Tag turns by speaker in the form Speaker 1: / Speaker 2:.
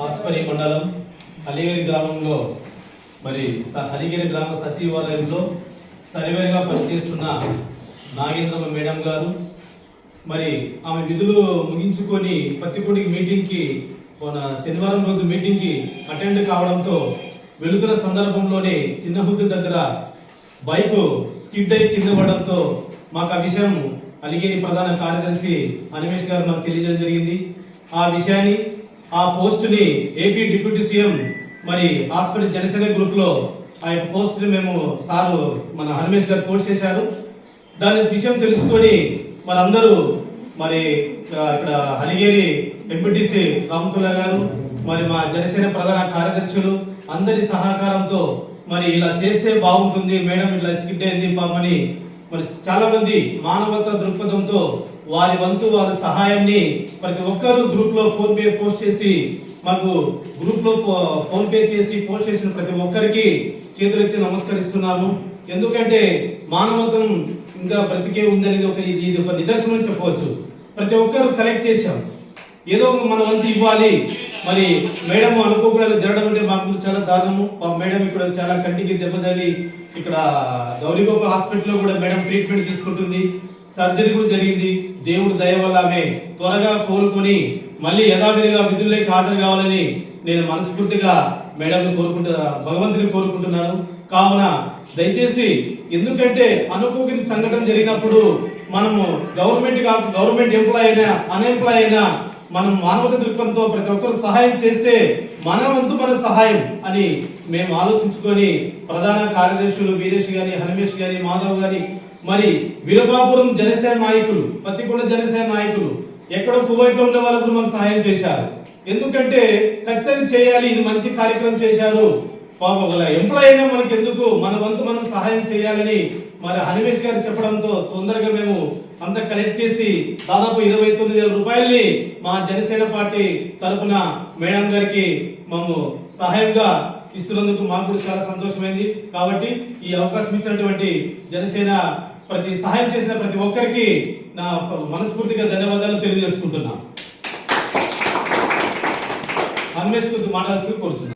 Speaker 1: ఆస్పరి మండలం హలిగిరి గ్రామంలో మరి స- హలిగిరి గ్రామ సచివాలయంలో సర్వేగా పనిచేస్తున్న నాగేంద్రమ్మ మేడం గారు. మరి ఆమె విధులు ముగించుకొని పత్తిపూడికి మీటింగ్కి శనివారం రోజు మీటింగ్కి అటెండ్ కావడంతో వెళుతున్న సందర్భంలోనే చిన్న హుద్దు దగ్గర బైక్ స్కిడ్ అయి కింద పడడంతో మాకు ఆ విషయం అలిగేరి ప్రధాన కార్యదర్శి అనిమేష్ గారు మాకు తెలియజేయడం జరిగింది. ఆ విషయాన్ని ఆ పోస్ట్ని ఏపీ డిప్యూటీ సీఎం మరి హాస్పిటల్ జనసేన గ్రూప్లో ఆ యొక్క పోస్ట్ని మేము సారు మన హనుమేష్ గారు పోస్ట్ చేశారు. దాని విషయం తెలుసుకొని మరి అందరూ మరి ఇక్కడ ఇక్కడ అలిగేరి ఎంపీటీసీ రామతుల్లా గారు మరి మా జనసేన ప్రధాన కార్యదర్శులు అందరి సహకారంతో మరి ఇలా చేస్తే బాగుంటుంది మేడం ఇట్లా స్కిడ్ అయింది పాపని మరి చాలా మంది మానవత దృక్పథంతో వారి వంతు వారి సహాయాన్ని ప్రతి ఒక్కరూ గ్రూప్లో ఫోన్ పే పోస్ట్ చేసి మాకు గ్రూప్లో పో- ఫోన్ పే చేసి పోస్ట్ చేసిన ప్రతి ఒక్కరికి చేతులెత్తి నమస్కరిస్తున్నాము. ఎందుకంటే మానవతం ఇంకా బ్రతికే ఉందనేది ఒక ఇది ఇది ఒక నిదర్శనం చెప్పవచ్చు. ప్రతి ఒక్కరు కలెక్ట్ చేశాం. ఏదో ఒక మన వంతు ఇవ్వాలి. మరి మేడం అనుకోకుండా జరగడం మాకు చాలా దారుణము. మా మేడం ఇక్కడ చాలా కంటికి దెబ్బతలి ఇక్కడ గౌరీగోపాల్ హాస్పిటల్లో కూడా మేడం ట్రీట్మెంట్ తీసుకుంటుంది. సర్జరీ కూడా జరిగింది. దేవుడు దయ వల్ల ఆమె త్వరగా కోలుకొని మళ్ళీ యథావిధిగా విధుల్లోకి హాజరు కావాలని నేను మనస్ఫూర్తిగా మేడంని కోరుకుంటా భగవంతుని కోరుకుంటున్నాను. కావున దయచేసి ఎందుకంటే అనుకోని సంఘటన జరిగినప్పుడు మనము గవర్నమెంట్ గవర్నమెంట్ ఎంప్లాయ్ అయినా అన్ఎంప్లాయ్ అయినా మనం మానవత దృక్పథంతో ప్రతి ఒక్కరు సహాయం చేస్తే మన వంతు మన సహాయం అని మేము ఆలోచించుకొని ప్రధాన కార్యదర్శులు వీరేష్ గాని హనుమేష్ గాని మాధవ్ గాని మరి వీరబాపురం జనసేన నాయకులు పత్తికొండ జనసేన నాయకులు ఎక్కడో కువైట్లో ఉండే వాళ్ళు కూడా మనకు సహాయం చేశారు. ఎందుకంటే ఖచ్చితంగా చేయాలి ఇది మంచి కార్యక్రమం చేశారు. పాప ఒకవేళ ఎంప్లాయ్ అయినా మనకి ఎందుకు మన వంతు మనం సహాయం చేయాలని మరి హనిమేష్ గారు చెప్పడంతో తొందరగా మేము అంతా కలెక్ట్ చేసి దాదాపు ఇరవై తొమ్మిది వేల రూపాయల్ని మా జనసేన పార్టీ తరపున మేడం గారికి మేము సహాయంగా ఇస్తున్నందుకు మాకు కూడా చాలా సంతోషమైంది. కాబట్టి ఈ అవకాశం ఇచ్చినటువంటి జనసేన ప్రతి సహాయం చేసిన ప్రతి ఒక్కరికి నా మనస్ఫూర్తిగా ధన్యవాదాలు తెలియజేసుకుంటున్నా కొద్ది మాట్లాడుతూ కోరుతున్నాను